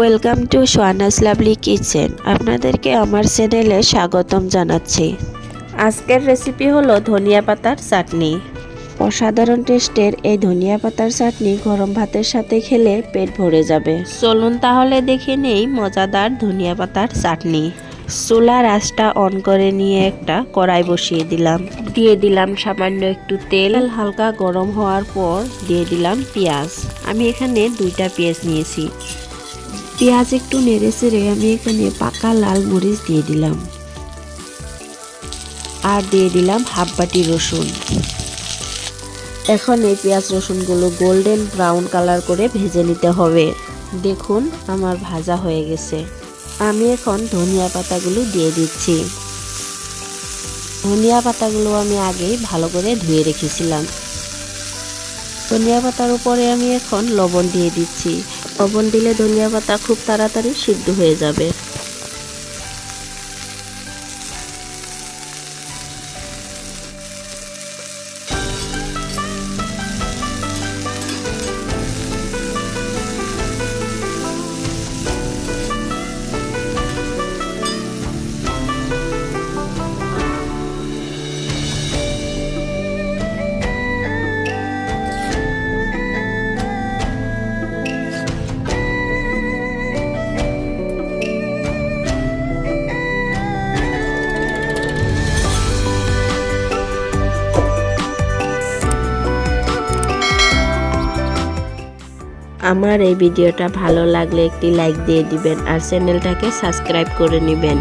Welcome to Swana's lovely kitchen আপনাদেরকে আমার চ্যানেলে স্বাগতম জানাচ্ছি। আজকের রেসিপি হলো ধনিয়া পাতার চাটনি। অসাধারণ টেস্টের এই ধনিয়া পাতার চাটনি গরম ভাতের সাথে খেলে পেট ভরে যাবে। চলুন তাহলে দেখে নেই মজাদার ধনিয়া পাতার চাটনি। চুলা রাসটা অন করে নিয়ে একটা কড়াই বসিয়ে দিলাম। দিয়ে দিলাম সামান্য একটু তেল হালকা গরম হওয়ার পর দিয়ে দিলাম পেঁয়াজ। আমি এখানে দুইটা পেঁয়াজ নিয়েছি। পেঁয়াজ একটু নেড়ে চেড়ে আমি এখানে পাকা লাল মরিচ দিয়ে দিলাম। আর দিয়ে দিলাম হাফ বাটি রসুন। এখন এই পেঁয়াজ রসুনগুলো গোল্ডেন ব্রাউন কালার করে ভেজে নিতে হবে। দেখুন, আমার ভাজা হয়ে গেছে। আমি এখন ধনিয়া পাতাগুলো দিয়ে দিচ্ছি। ধনিয়া পাতাগুলো আমি আগেই ভালো করে ধুয়ে রেখেছিলাম। ধনিয়া পাতার উপরে আমি এখন লবণ দিয়ে দিচ্ছি। লবণ দিলে ধনিয়া পাতা খুব তাড়াতাড়ি সিদ্ধ হয়ে যাবে। আমার এই ভিডিওটা ভালো লাগলে একটি লাইক দিয়ে দিবেন আর চ্যানেলটাকে সাবস্ক্রাইব করে নেবেন।